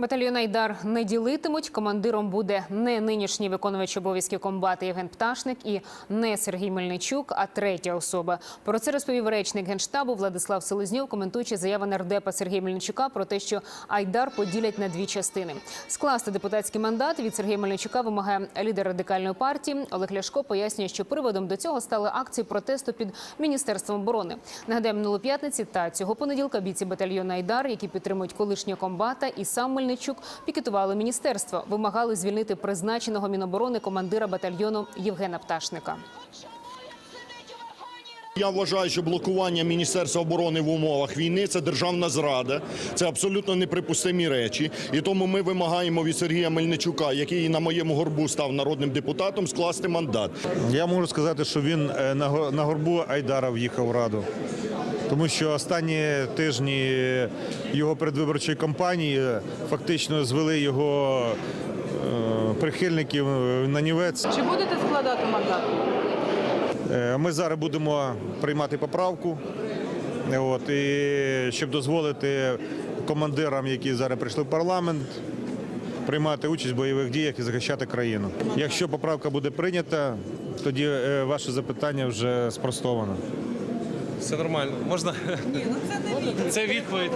Батальйон Айдар не ділитимуть. Командиром буде не нинішній виконувач обов'язків комбата Євген Пташник і не Сергій Мельничук, а третя особа. Про це розповів речник генштабу Владислав Селезньов, коментуючи заяви нардепа Сергія Мельничука про те, що Айдар поділять на дві частини. Скласти депутатський мандат від Сергія Мельничука вимагає лідер радикальної партії. Олег Ляшко пояснює, що приводом до цього стали акції протесту під міністерством оборони. Нагадаємо, минулої п'ятниці та цього понеділка бійці батальйону Айдар, які підтримують колишнього комбата, і сам Мельничук пікетували міністерство, вимагали звільнити призначеного міноборони командира батальйону Євгена Пташника. Я вважаю, що блокування Міністерства оборони в умовах війни це державна зрада, це абсолютно неприпустимі речі. І тому ми вимагаємо від Сергія Мельничука, який на моєму горбу став народним депутатом, скласти мандат. Я можу сказати, що він е, на го- на горбу Айдара в'їхав в раду. Тому що останні тижні його передвиборчої кампанії фактично звели його е, прихильників на нівець. Чи будете складати мандат? Е, Ми зараз будемо приймати поправку, от, і щоб дозволити командирам, які зараз прийшли в парламент, приймати участь в бойових діях і захищати країну. Якщо поправка буде прийнята, тоді е, ваше запитання вже спростовано. Все нормально. Можна? Ні, ну це не відповідь. Це відповідь.